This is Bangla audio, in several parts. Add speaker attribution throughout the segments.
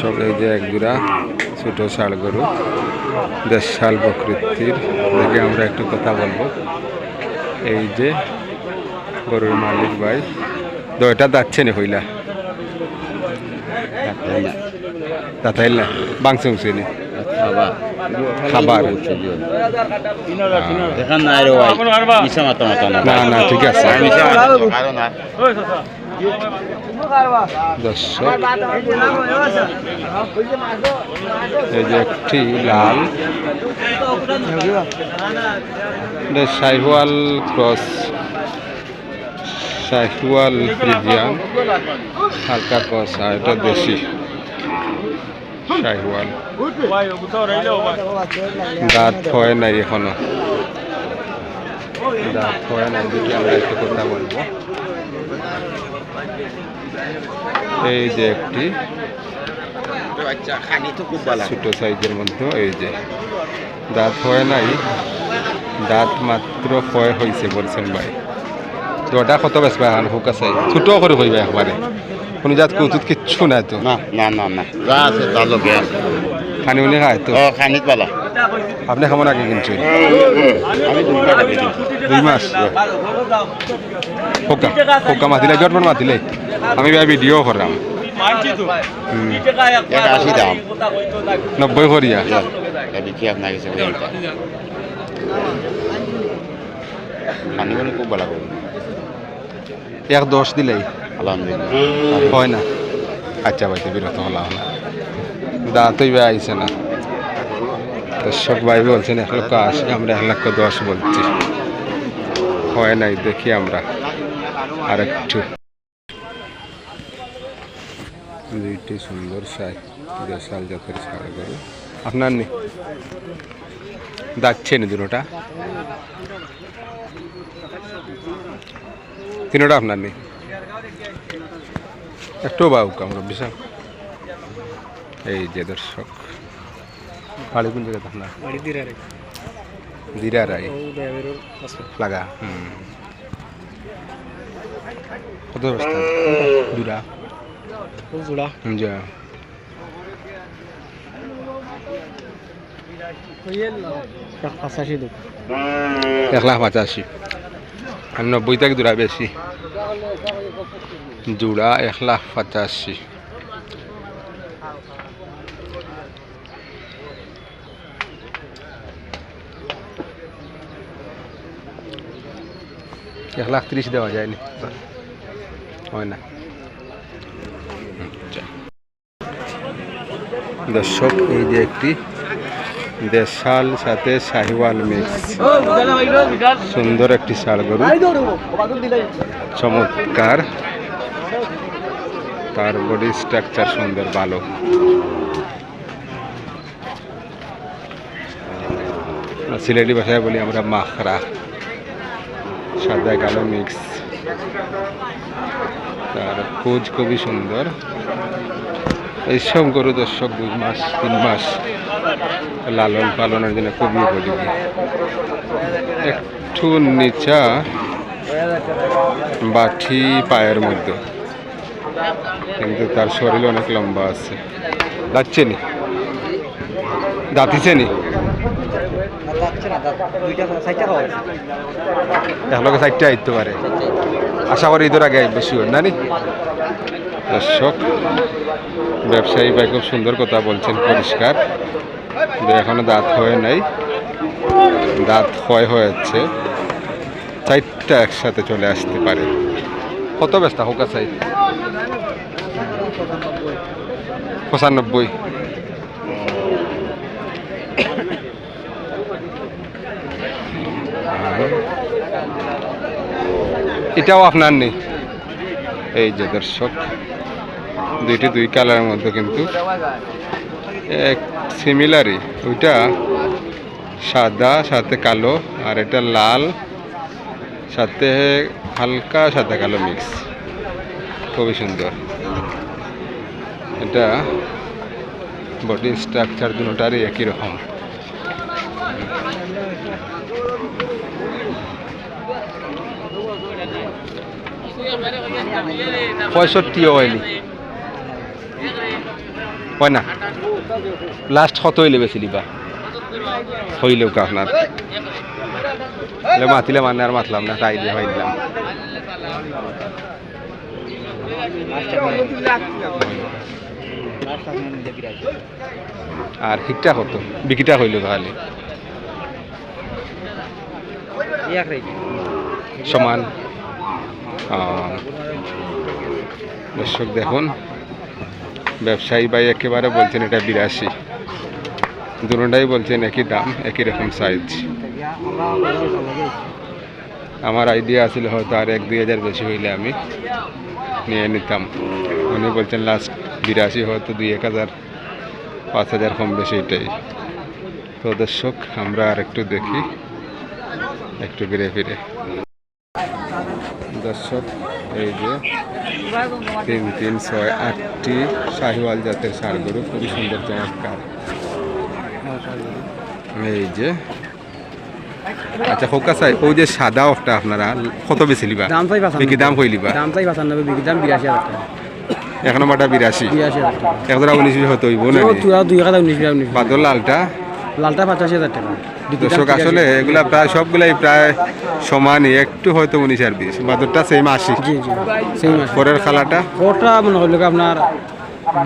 Speaker 1: দর্শক এই যে এক জোড়া ছোট ষাড় গরু দেশ শাল প্রকৃতির। দেখে আমরা একটু কথা বলব। এই যে গরুর মালিক ভাই তো এটা যাচ্ছে না হইলা? তাতাইল না বাংসে নি? খাবার। ঠিক আছে। একটি লাল, এটা শাহিওয়াল ক্রস, শাহিওয়াল ফ্রিজিয়ান হালকা ক্রস, আর এটা দেশি, শাহিওয়াল। দাঁত হয় নাই এখনও। দাঁত হয় আমরা একটু কথা বলব। এই যে একটি
Speaker 2: তো
Speaker 1: ছোট সাইজের মধ্যে এই যে। দাঁত হয় নাই। দাঁত মাত্র ক্ষয় হয়েছে বলছেন ভাই। তো ওটা কত বেশ ভাই হুক আছে ছোট করে হইবে একবারে। কোনো জাত কৌতুক কিচ্ছু নাই তো।
Speaker 2: না না না না। যা আছে তার লোকে আছে।
Speaker 1: খানি উনি খায় তো?
Speaker 2: খানিত ভালো
Speaker 1: আপনি কেমন আগে কিনছেন?
Speaker 2: দুই
Speaker 1: মাস হোকা হোকা মাতিলে জটমান মাতিলে। আমি ভাই ভিডিও করলাম হুম,
Speaker 2: আশি দাম।
Speaker 1: নব্বই করিয়া।
Speaker 2: মানে খুব ভালো
Speaker 1: এক দশ দিলেই।
Speaker 2: আলহামদুলিল্লাহ।
Speaker 1: হয় না। আচ্ছা ভাইতে বিরত হলাম। দাঁতই বে আইছে না। দর্শক ভাই বলছেন, এক লক্ষ আশি, আমরা এক লক্ষ দশ বলছি। হয় নাই, দেখি আমরা। আর একটু দুইটি সুন্দর সাই, দেশাল জাতের আপনার নেই যাচ্ছে না দুটোটা তিনোটা আপনার নেই একটু বাবু আমরা, বিশাল। এই যে দর্শক। বাড়ি কোন জায়গাতে আপনার দিরা রাই লাগা হুম কত বস্তা দুরা হুম, যা এক লাখ পঁচাশি আর নব্বই থেকে দুরা বেশি জোড়া এক লাখ পঁচাশি এক লাখ ত্রিশ দেওয়া যায়নি। হয় না। দর্শক, এই যে একটি দেশাল সাথে শাহিওয়াল মিক্স। সুন্দর একটি শাল গরু চমৎকার। তার বডি স্ট্রাকচার সুন্দর ভালো সিলেটি ভাষায় বলি আমরা মাখরা। সাদা কালো মিক্স তার খোঁজ খুবই সুন্দর। এইসব গরু দর্শক দুই মাস, তিন মাস লালন পালনের জন্য খুবই উপযোগী। একটু নিচা বাঠি পায়ের মধ্যে। কিন্তু তার শরীর অনেক লম্বা আছে। যাচ্ছে নি দাঁতিছে নি একলগে চারটে আইতে পারে। আশা করি ঈদের আগে আইব শিওর না নি? দর্শক, ব্যবসায়ী ভাই খুব সুন্দর কথা বলছেন, পরিষ্কার। এখনও দাঁত হয়ে নাই। দাঁত ক্ষয় হয়েছে। চারটা একসাথে চলে আসতে পারে। কত ব্যস্ত? হোক চাই পঁচানব্বই। এটাও আপনার নেই। এই যে দর্শক, দুইটি দুই কালারের মধ্যে কিন্তু এক সিমিলারই ওইটা সাদা, সাথে কালো, আর এটা লাল, সাথে হালকা সাদা কালো মিক্স খুবই সুন্দর। এটা বডি স্ট্রাকচার দুটারই একই রকম। পঁয়ষট্টিও হয়নি হয় না? লাস্ট কত হইলে বেশি দিবা। হইলেও কা আপনার মাতিলে মানে আর মাতলাম না তাই দিয়ে হইলাম আর হিটটা কত? বিকিটা হইল তাহলে। সমান। দর্শক দেখুন, ব্যবসায়ী ভাই একেবারে বলছেন এটা বিরাশি। দুটাই বলছেন একই দাম, একই রকম সাইজ আমার আইডিয়া আছিল হয়তো আর এক দুই হাজার বেশি হইলে আমি নিয়ে নিতাম। উনি বলছেন লাস্ট বিরাশি হয়তো দুই এক হাজার, পাঁচ হাজার কম বেশি এটাই। তো দর্শক, আমরা আর একটু দেখি, একটু ঘিরে ফিরে। দর্শক এই যে তিন তিন ছয় আটটি শাহিওয়াল জাতের ষাড় গরু খুবই সুন্দর চমৎকার। এই যে আচ্ছা হোকা সাই ওই যে সাদা একটা আপনারা কত বেশি লিবা
Speaker 3: দাম চাই।
Speaker 1: বিকি দাম কই লিবা
Speaker 3: দাম চাই পাঁচানব্বই বিক্রি দাম বিরাশি হাজার টাকা।
Speaker 1: এক নম্বরটা বিরাশি।
Speaker 3: বিরাশি হাজার টাকা।
Speaker 1: এক হাজার উনিশ হয়তো হইব না
Speaker 3: দুই হাজার উনিশ বিরা উনিশ
Speaker 1: বাদল লালটা
Speaker 3: লালটা পঁচাশি হাজার টাকা।
Speaker 1: দর্শক আসলে এগুলা প্রায় সবগুলাই প্রায় সমানই একটু হয়তো উনিশ আর বিশ বাদরটা সেম আশি।
Speaker 3: জি জি সেই মাস
Speaker 1: পরের খালাটা
Speaker 3: ওটা মনে করলে আপনার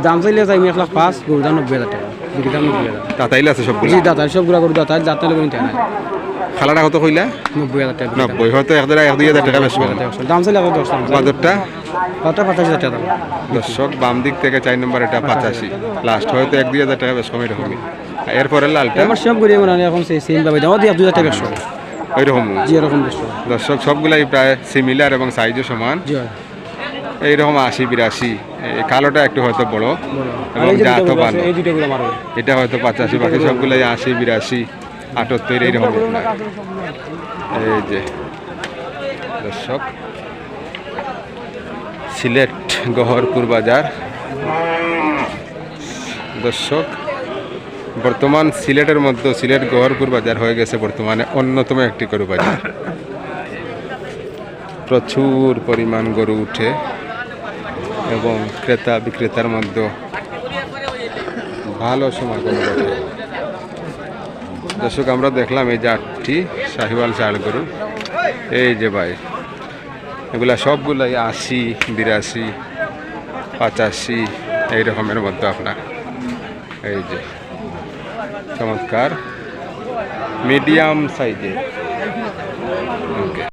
Speaker 3: দাম চাইলে চাই এক লাখ পাঁচ গরুর দাম নব্বই হাজার টাকা বিক্রি দাম নব্বই হাজার
Speaker 1: তাতাইলে আছে সবগুলো?
Speaker 3: জি দাতার সবগুলা গরু দাতার দাঁতের লোক নিতে নাই।
Speaker 1: খালাটা কত কইলা?
Speaker 3: নব্বই হাজার টাকা
Speaker 1: নব্বই হয়তো এক হাজার এক দুই হাজার টাকা বেশ
Speaker 3: দাম চাইলে এখন দশ দাম
Speaker 1: বাদরটা?
Speaker 3: ওটা পঁচাশি হাজার টাকা
Speaker 1: দর্শক বাম দিক থেকে চার নম্বর এটা পঁচাশি। লাস্ট হয়তো এক দুই হাজার টাকা বেশ কম এরকমই। এরপরে লালটা?
Speaker 3: আমার সব গরিব মানে এখন সেই সেম ভাবে দুই দুই হাজার টাকা একশো।
Speaker 1: ওই রকম
Speaker 3: জি এরকম
Speaker 1: দর্শক সবগুলাই প্রায় সিমিলার এবং সাইজও সমান।
Speaker 3: জি
Speaker 1: এইরকম আশি বিরাশি। এই কালোটা একটু হয়তো বড়। এবং জাতও ভালো
Speaker 3: এই দুটো গরু আমার
Speaker 1: এটা হয়তো পঁচাশি বাকি সবগুলাই আশি বিরাশি আটাত্তর এইরকম। এই যে। দর্শক সিলেট গহরপুর বাজার। দর্শক বর্তমান সিলেটের মধ্যে সিলেট গহরপুর বাজার হয়ে গেছে বর্তমানে অন্যতম একটি গরু বাজার। প্রচুর পরিমাণ গরু উঠে এবং ক্রেতা বিক্রেতার মধ্যে ভালো সমাগম ঘটে দর্শক, আমরা দেখলাম এই যে আটটি শাহিওয়াল চাল গরু। এই যে ভাই, এগুলা সবগুলাই আশি, বিরাশি, পঁচাশি, এই রকমের মধ্যে আপনার। এই যে। চমৎকার। মিডিয়াম সাইজের।